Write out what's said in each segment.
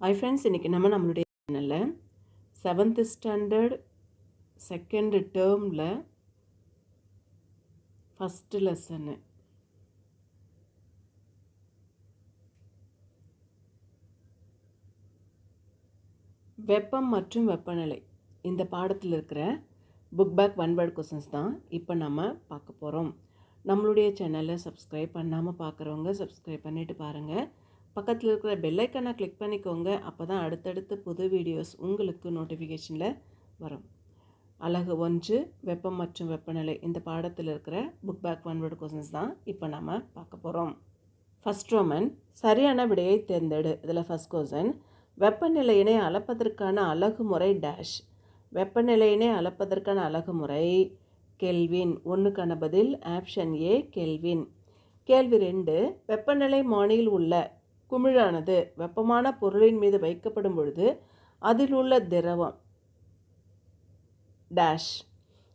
Hi friends இன்றைக்கி நம்ம நம்மளுடைய சேனலில் செவன்த்து ஸ்டாண்டர்ட் செகண்டு டேர்மில் ஃபஸ்ட்டு லெசனு வெப்பம் மற்றும் வெப்பநிலை. இந்த பாடத்தில் இருக்கிற book back one word questions தான் இப்போ நம்ம பார்க்க போகிறோம் நம்மளுடைய சேனலை சப்ஸ்கிரைப் பண்ணாமல் பார்க்குறவங்க சப்ஸ்கிரைப் பண்ணிவிட்டு பாருங்கள் பக்கத்தில் இருக்கிற பெல்லைக்கனை கிளிக் பண்ணிக்கோங்க. அப்போ தான் அடுத்தடுத்து புது வீடியோஸ் உங்களுக்கு நோட்டிஃபிகேஷனில் வரும். அழகு ஒன்று வெப்பம் மற்றும் வெப்பநிலை. இந்த பாடத்தில் இருக்கிற book back one word questions தான் இப்போ நம்ம பார்க்க போகிறோம் ஃபஸ்ட் ரோமன் சரியான விடையை தேர்ந்தெடு. இதில் ஃபஸ்ட் கொஸ்டின் வெப்பநிலையினை அளப்பதற்கான அழகு முறை டேஷ் வெப்பநிலையினை அளப்பதற்கான அழகு முறை கெல்வின் ஒன்றுக்கான பதில் ஆப்ஷன் ஏ கெல்வின் கேள்வி ரெண்டு வெப்பநிலை மானியில் உள்ள குமிழானது வெப்பமான பொருளின் மீது வைக்கப்படும் பொழுது அதில் உள்ள திரவம் டேஷ்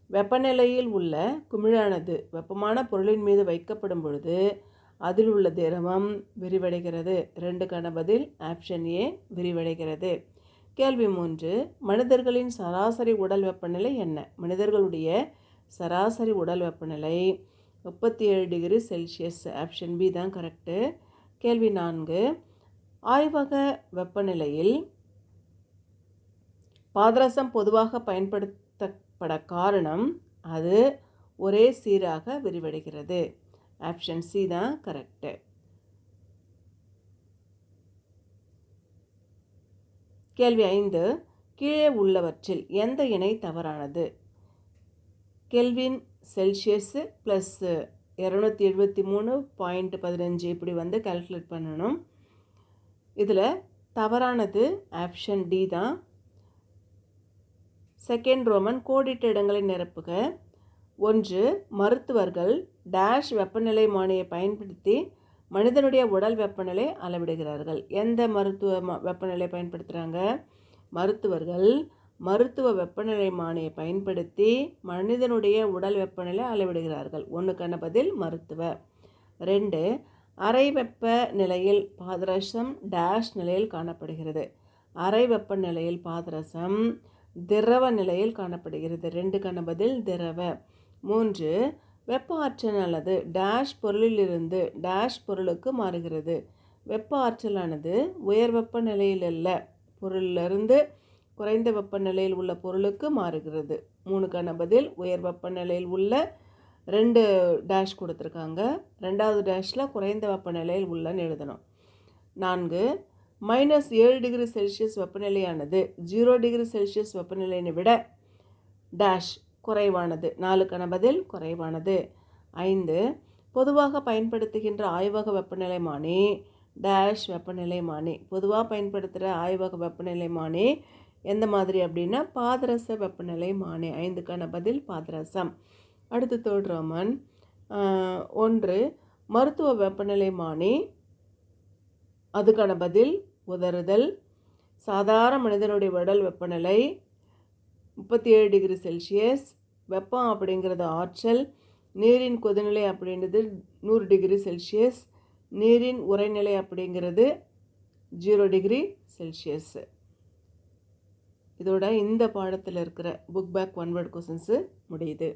வெப்பநிலையில் உள்ள குமிழானது வெப்பமான பொருளின் மீது வைக்கப்படும் பொழுது அதில் உள்ள திரவம் விரிவடைகிறது. ரெண்டுக்கான பதில் ஆப்ஷன் ஏ விரிவடைகிறது. கேள்வி மூன்று மனிதர்களின் சராசரி உடல் வெப்பநிலை என்ன? மனிதர்களுடைய சராசரி உடல் வெப்பநிலை முப்பத்தி ஏழு டிகிரி செல்சியஸ். ஆப்ஷன் பி தான் கரெக்டு கேள்வி நான்கு. ஆய்வக வெப்பநிலையில் பாதரசம் பொதுவாக பயன்படுத்தப்பட காரணம் அது ஒரே சீராக விரிவடைகிறது. ஆப்ஷன் சி தான் கரெக்டு கேள்வி ஐந்து. கீழே உள்ளவற்றில் எந்த இணை தவறானது? கெல்வின் செல்சியஸு ப்ளஸ்ஸு இரநூத்தி எழுபத்தி மூணு பாயிண்ட் பதினஞ்சு இப்படி வந்து கால்குலேட் பண்ணணும். இதில் தவறானது ஆப்ஷன் டி தான். செகண்ட் ரோமன் கோடிட்ட இடங்களை நிரப்புக. ஒன்று மருத்துவர்கள் டேஷ் வெப்பநிலை மானியை பயன்படுத்தி மனிதனுடைய உடல் வெப்பநிலை அளவிடுகிறார்கள். எந்த மருத்துவ ம வெப்பநிலை பயன்படுத்துகிறாங்க மருத்துவர்கள் மருத்துவ வெப்பநிலை மானியை பயன்படுத்தி மனிதனுடைய உடல் வெப்பநிலை அளவிடுகிறார்கள். ஒன்றுக்கான பதில் மருத்துவ. ரெண்டு அரை வெப்ப நிலையில் பாதரசம் டேஷ் நிலையில் காணப்படுகிறது. அரை வெப்ப நிலையில் பாதரசம் திரவ நிலையில் காணப்படுகிறது. ரெண்டுக்கான பதில் திரவ. மூன்று வெப்ப ஆற்றல் அல்லது டேஷ் பொருளிலிருந்து டேஷ் பொருளுக்கு மாறுகிறது. வெப்ப ஆற்றலானது உயர் வெப்ப நிலையில் அல்ல பொருளிலிருந்து குறைந்த வெப்பநிலையில் உள்ள பொருளுக்கு மாறுகிறது. மூணுக்கான பதில் உயர் வெப்பநிலையில் உள்ள ரெண்டு டேஷ் கொடுத்துருக்காங்க. ரெண்டாவது டேஷில் குறைந்த வெப்பநிலையில் உள்ளன்னு எழுதணும். நான்கு மைனஸ் ஏழு டிகிரி செல்சியஸ் வெப்பநிலையானது ஜீரோ டிகிரி செல்சியஸ் வெப்பநிலையை விட டேஷ் குறைவானது. நாலுக்கான பதில் குறைவானது. ஐந்து பொதுவாக பயன்படுத்துகின்ற ஆய்வக வெப்பநிலை மானி டேஷ் வெப்பநிலை மானி பொதுவாக பயன்படுத்துகிற ஆய்வக வெப்பநிலை மானி எந்த மாதிரி அப்படின்னா பாதரச வெப்பநிலை மானி ஐந்துக்கான பதில் பாதரசம். அடுத்து தேர்ட் ரோமன் ஒன்று மருத்துவ வெப்பநிலை மானி அதுக்கான பதில் உதறுதல். சாதாரண மனிதனுடைய உடல் வெப்பநிலை முப்பத்தி ஏழு டிகிரி செல்சியஸ். வெப்பம் அப்படிங்கிறது ஆற்றல். நீரின் கொதிநிலை அப்படின்றது நூறு டிகிரி செல்சியஸ். நீரின் உரைநிலை அப்படிங்கிறது ஜீரோ டிகிரி செல்சியஸ்ஸு இதோட இந்த பாடத்தில் இருக்கிற book back one word questions முடியுது.